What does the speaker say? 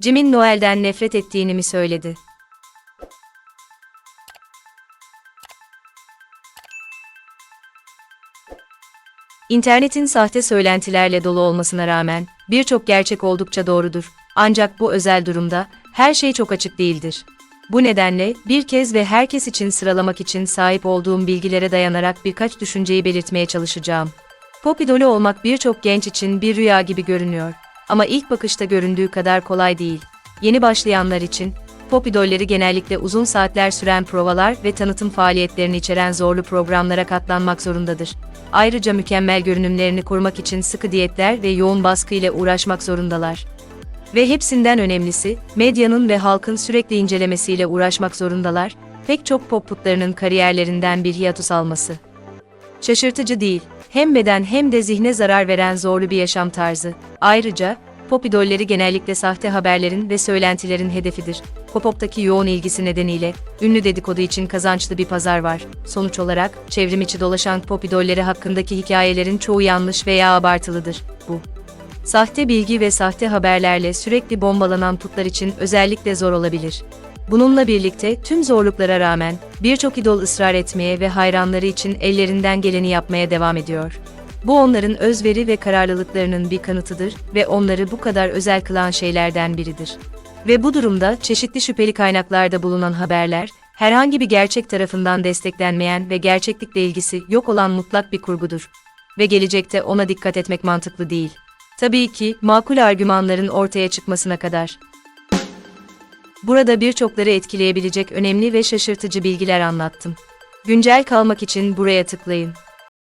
Jim'in Noel'den nefret ettiğini mi söyledi? İnternetin sahte söylentilerle dolu olmasına rağmen birçok gerçek oldukça doğrudur. Ancak bu özel durumda her şey çok açık değildir. Bu nedenle bir kez ve herkes için sıralamak için sahip olduğum bilgilere dayanarak birkaç düşünceyi belirtmeye çalışacağım. Pop idolü olmak birçok genç için bir rüya gibi görünüyor. Ama ilk bakışta göründüğü kadar kolay değil. Yeni başlayanlar için, pop idolleri genellikle uzun saatler süren provalar ve tanıtım faaliyetlerini içeren zorlu programlara katlanmak zorundadır. Ayrıca mükemmel görünümlerini korumak için sıkı diyetler ve yoğun baskı ile uğraşmak zorundalar. Ve hepsinden önemlisi, medyanın ve halkın sürekli incelemesiyle uğraşmak zorundalar, pek çok pop putlarının kariyerlerinden bir hiatus alması. Şaşırtıcı değil, hem beden hem de zihne zarar veren zorlu bir yaşam tarzı. Ayrıca, pop idolleri genellikle sahte haberlerin ve söylentilerin hedefidir. Pop-pop'taki yoğun ilgisi nedeniyle, ünlü dedikodu için kazançlı bir pazar var. Sonuç olarak, çevrim içi dolaşan pop idolleri hakkındaki hikayelerin çoğu yanlış veya abartılıdır. Bu, Sahte bilgi ve sahte haberlerle sürekli bombalanan putlar için özellikle zor olabilir. Bununla birlikte tüm zorluklara rağmen birçok idol ısrar etmeye ve hayranları için ellerinden geleni yapmaya devam ediyor. Bu onların özveri ve kararlılıklarının bir kanıtıdır ve onları bu kadar özel kılan şeylerden biridir. Ve bu durumda çeşitli şüpheli kaynaklarda bulunan haberler, herhangi bir gerçek tarafından desteklenmeyen ve gerçeklikle ilgisi yok olan mutlak bir kurgudur. Ve gelecekte ona dikkat etmek mantıklı değil. Tabii ki, makul argümanların ortaya çıkmasına kadar. Burada birçokları etkileyebilecek önemli ve şaşırtıcı bilgiler anlattım. Güncel kalmak için buraya tıklayın.